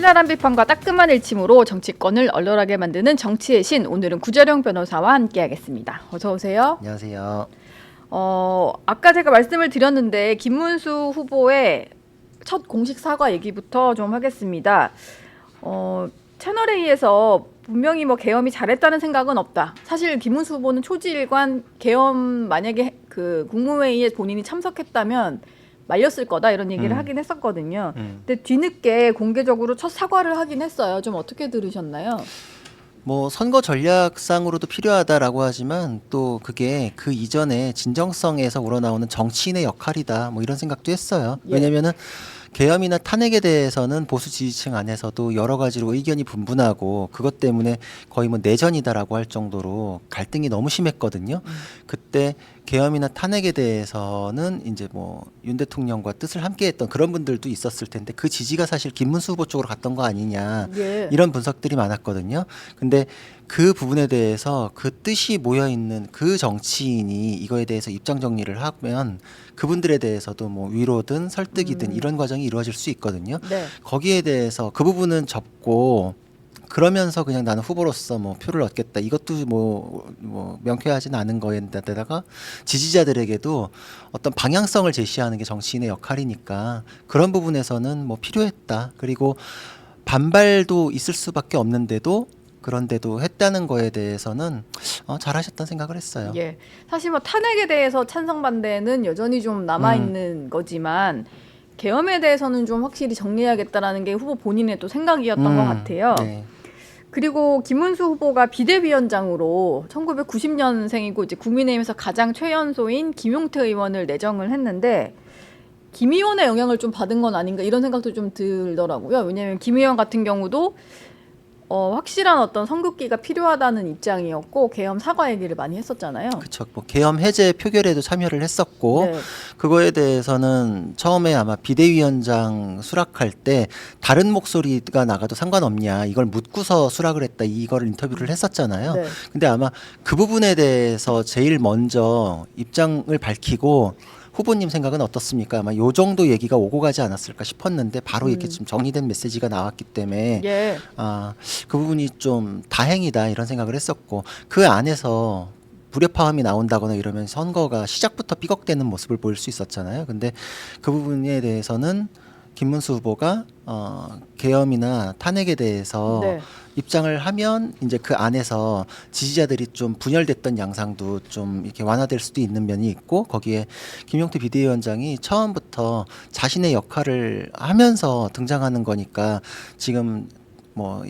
신랄한 비판과 따끔한 일침으로 정치권을 얼얼하게 만드는 정치의 신 오늘은 구재령 변호사와 함께하겠습니다. 어서 오세요. 안녕하세요. 어 아까 제가 말씀을 드렸는데 김문수 후보의 첫 공식 사과 얘기부터 좀 하겠습니다. 어 채널 A에서 분명히 뭐 계엄이 잘했다는 생각은 없다. 사실 김문수 후보는 초지일관 계엄 만약에 그 국무회의에 본인이 참석했다면 말렸을 거다 이런 얘기를 음. 하긴 했었거든요. 음. 근데 뒤늦게 공개적으로 첫 사과를 하긴 했어요. 좀 어떻게 들으셨나요? 뭐 선거 전략상으로도 필요하다라고 하지만 또 그게 그 이전에 진정성에서 우러나오는 정치인의 역할이다. 뭐 이런 생각도 했어요. 예. 왜냐면은 계엄이나 탄핵에 대해서는 보수 지지층 안에서도 여러 가지로 의견이 분분하고 그것 때문에 거의 뭐 내전이다라고 할 정도로 갈등이 너무 심했거든요. 그때 계엄이나 탄핵에 대해서는 이제 뭐 윤 대통령과 뜻을 함께했던 그런 분들도 있었을 텐데 그 지지가 사실 김문수 후보 쪽으로 갔던 거 아니냐 예. 이런 분석들이 많았거든요. 근데 그 부분에 대해서 그 뜻이 모여 있는 그 정치인이 이거에 대해서 입장 정리를 하면 그분들에 대해서도 뭐 위로든 설득이든 음. 이런 과정이 이루어질 수 있거든요. 네. 거기에 대해서 그 부분은 접고 그러면서 그냥 나는 후보로서 뭐 표를 얻겠다 이것도 뭐, 뭐 명쾌하진 않은 거에다가 지지자들에게도 어떤 방향성을 제시하는 게 정치인의 역할이니까 그런 부분에서는 뭐 필요했다 그리고 반발도 있을 수밖에 없는데도 그런데도 했다는 거에 대해서는 어, 잘하셨다는 생각을 했어요. 예. 사실 뭐 탄핵에 대해서 찬성 반대는 여전히 좀 남아 있는 음. 거지만 계엄에 대해서는 좀 확실히 정리해야겠다라는 게 후보 본인의 또 생각이었던 것 음, 같아요. 네. 그리고 김문수 후보가 비대위원장으로 1990년생이고 이제 국민의힘에서 가장 최연소인 김용태 의원을 내정을 했는데 김 의원의 영향을 좀 받은 건 아닌가 이런 생각도 좀 들더라고요. 왜냐하면 김 의원 같은 경우도 어, 확실한 어떤 선긋기가 필요하다는 입장이었고 계엄 사과 얘기를 많이 했었잖아요. 그렇죠. 뭐 계엄 해제 표결에도 참여를 했었고 네. 그거에 대해서는 처음에 아마 비대위원장 수락할 때 다른 목소리가 나가도 상관없냐 이걸 묻고서 수락을 했다 이거를 인터뷰를 했었잖아요. 네. 근데 아마 그 부분에 대해서 제일 먼저 입장을 밝히고 후보님 생각은 어떻습니까? 아마 요 정도 얘기가 오고 가지 않았을까 싶었는데 바로 이렇게 음. 좀 정리된 메시지가 나왔기 때문에 예. 아, 그 부분이 좀 다행이다 이런 생각을 했었고 그 안에서 불협화음이 나온다거나 이러면 선거가 시작부터 삐걱대는 모습을 보일 수 있었잖아요. 근데 그 부분에 대해서는 김문수 후보가 어, 계엄이나 탄핵에 대해서 네. 입장을 하면 이제 그 안에서 지지자들이 좀 분열됐던 양상도 좀 이렇게 완화될 수도 있는 면이 있고 거기에 김용태 비대위원장이 처음부터 자신의 역할을 하면서 등장하는 거니까 지금 뭐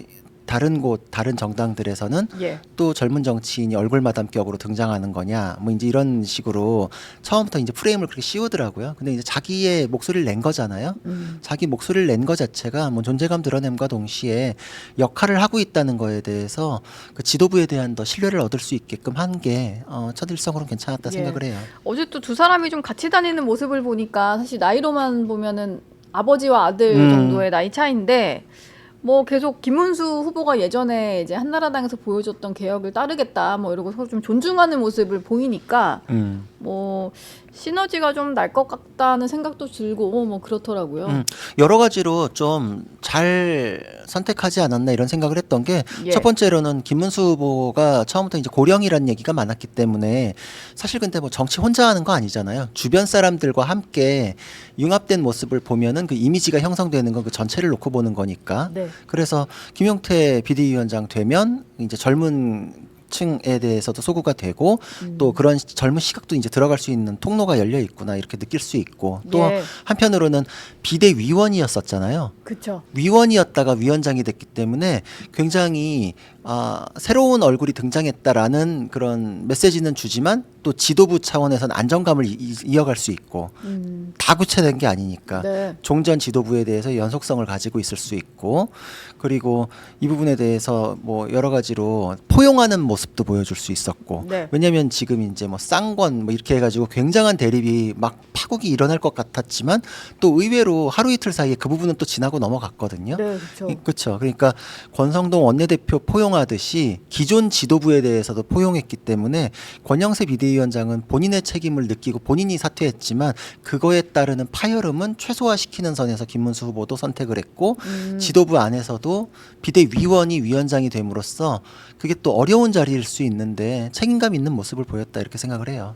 다른 곳 다른 정당들에서는 예. 또 젊은 정치인이 얼굴 마담격으로 등장하는 거냐 뭐 이제 이런 식으로 처음부터 이제 프레임을 그렇게 씌우더라고요. 근데 이제 자기의 목소리를 낸 거잖아요. 음. 자기 목소리를 낸것 자체가 뭐 존재감 드러냄과 동시에 역할을 하고 있다는 거에 대해서 그 지도부에 대한 더 신뢰를 얻을 수 있게끔 한게 어, 첫일성으로는 괜찮았다 예. 생각을 해요. 어제 또 두 사람이 좀 같이 다니는 모습을 보니까 사실 나이로만 보면은 아버지와 아들 음. 정도의 나이 차인데 뭐 계속 김문수 후보가 예전에 이제 한나라당에서 보여줬던 개혁을 따르겠다 뭐 이러고 서로 좀 존중하는 모습을 보이니까 음. 뭐 시너지가 좀 날 것 같다는 생각도 들고 뭐 그렇더라고요. 음, 여러 가지로 좀 잘 선택하지 않았나 이런 생각을 했던 게 예. 첫 번째로는 김문수 후보가 처음부터 이제 고령이라는 얘기가 많았기 때문에 사실 근데 뭐 정치 혼자 하는 거 아니잖아요. 주변 사람들과 함께 융합된 모습을 보면은 그 이미지가 형성되는 건 그 전체를 놓고 보는 거니까. 네. 그래서 김용태 비대위원장 되면 이제 젊은 층에 대해서도 소구가 되고 음. 또 그런 젊은 시각도 이제 들어갈 수 있는 통로가 열려 있구나 이렇게 느낄 수 있고 또 예. 한편으로는 비대위원이었었잖아요. 그렇죠. 위원이었다가 위원장이 됐기 때문에 굉장히 아, 새로운 얼굴이 등장했다라는 그런 메시지는 주지만 또 지도부 차원에서는 안정감을 이, 이- 이어갈 수 있고 음. 다 구체된 게 아니니까 네. 종전 지도부에 대해서 연속성을 가지고 있을 수 있고 그리고 이 부분에 대해서 뭐 여러 가지로 포용하는 모습도 보여줄 수 있었고 네. 왜냐하면 지금 이제 뭐 쌍권 뭐 이렇게 해가지고 굉장한 대립이 막 파국이 일어날 것 같았지만 또 의외로 하루 이틀 사이에 그 부분은 또 지나고 넘어갔거든요. 네, 그렇죠. 그렇죠. 그러니까 권성동 원내대표 포용하듯이 기존 지도부에 대해서도 포용했기 때문에 권영세 비대위 비대위원장은 본인의 책임을 느끼고 본인이 사퇴했지만 그거에 따르는 파열음은 최소화시키는 선에서 김문수 후보도 선택을 했고 음. 지도부 안에서도 비대위원이 위원장이 됨으로써 그게 또 어려운 자리일 수 있는데 책임감 있는 모습을 보였다 이렇게 생각을 해요.